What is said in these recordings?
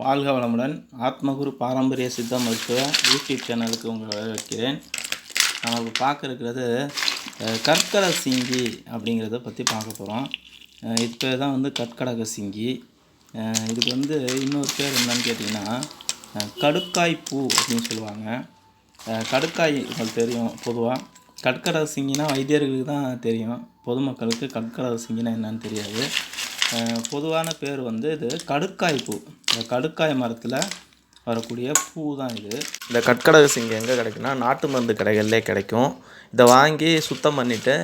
வாழ்க வளமுடன். ஆத்மகுரு பாரம்பரிய சித்த மருத்துவ யூடியூப் சேனலுக்கு உங்களை வரவேற்கிறேன். நமக்கு இப்போ பார்க்க இருக்கிறது கற்கட சிங்கி அப்படிங்கிறத பற்றி பார்க்க போகிறோம் இது பேர் தான் வந்து கற்கடக சிங்கி. இதுக்கு வந்து இன்னொரு பேர் என்னன்னு கேட்டிங்கன்னா கடுக்காய் பூ அப்படின்னு சொல்லுவாங்க. கடுக்காய் உங்களுக்கு தெரியும் பொதுவாக கற்கடக சிங்கினா வைத்தியர்களுக்கு தான் தெரியும். பொதுமக்களுக்கு கற்கடக சிங்கினா என்னன்னு தெரியாது. பொதுவான பேர் வந்து இது கடுக்காய் பூ. இந்த கடுக்காய் மரத்தில் வரக்கூடிய பூ தான் இது. இந்த கட்கடக சிங்கம் எங்கே கிடைக்குன்னா நாட்டு மருந்து கடைகள்லே கிடைக்கும். இதை வாங்கி சுத்தம் பண்ணிவிட்டு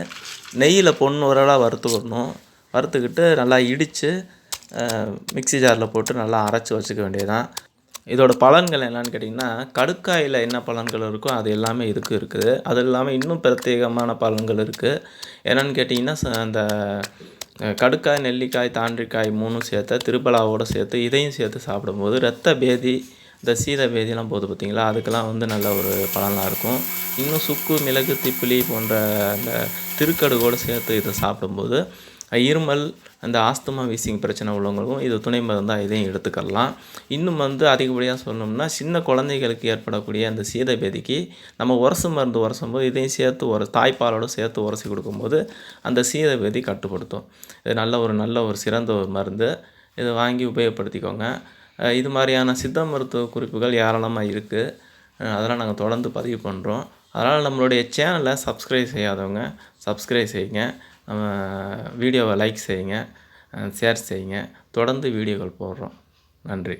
நெய்யில் பொண்ணு உரலாக வறுத்துக்கணும் வறுத்துக்கிட்டு நல்லா இடித்து மிக்ஸி ஜாரில் போட்டு நல்லா அரைச்சி வச்சுக்க வேண்டியதுதான். இதோட பலன்கள் என்னன்னு கேட்டிங்கன்னா கடுக்காயில் என்ன பலன்கள் இருக்கோ அது எல்லாமே இதுக்கு இருக்குது. அது இல்லாமல் இன்னும் பிரத்யேகமான பலன்கள் இருக்குது என்னென்னு கேட்டிங்கன்னா ச- அந்த கடுக்காய் நெல்லிக்காய் தாண்டிக்காய் மூணும் சேர்த்து திருப்பலாவோடு சேர்த்து இதையும் சேர்த்து சாப்பிடும்போது ரத்த பேதி இந்த சீத பேதியெலாம் போகுது பார்த்தீங்களா? அதுக்கெல்லாம் வந்து நல்ல ஒரு பலனாக இருக்கும். இன்னும் சுக்கு மிளகு திப்பிலி போன்ற அந்த திருக்கடுகோடு சேர்த்து இதை சாப்பிடும்போது இருமல் அந்த ஆஸ்துமா வீசிங் பிரச்சனை உள்ளவங்களுக்கும் இது துணை மருந்தாக இதையும் எடுத்துக்கலாம். இன்னும் வந்து அதிகப்படியாக சொல்லணும்னா சின்ன குழந்தைகளுக்கு ஏற்படக்கூடிய அந்த சீதபேதிக்கு நம்ம உரசு மருந்து உரசும் போது இதையும் சேர்த்து ஒரு தாய்ப்பாலோடு சேர்த்து உரசி கொடுக்கும்போது அந்த சீதபேதி கட்டுப்படுத்தும். இது நல்ல ஒரு நல்ல ஒரு சிறந்த ஒரு மருந்து. இதை வாங்கி உபயோகப்படுத்திக்கோங்க. இது மாதிரியான சித்த மருத்துவ குறிப்புகள் ஏராளமாக இருக்குது அதெல்லாம் நாங்கள் தொடர்ந்து பதிவு பண்ணுறோம் அதனால் நம்மளுடைய சேனலை சப்ஸ்கிரைப் செய்யாதவங்க சப்ஸ்கிரைப் செய்யுங்க. வீடியோவை லைக் செய்யுங்க ஷேர் செய்யுங்க. தொடர்ந்து வீடியோக்கள் போடுறோம். நன்றி.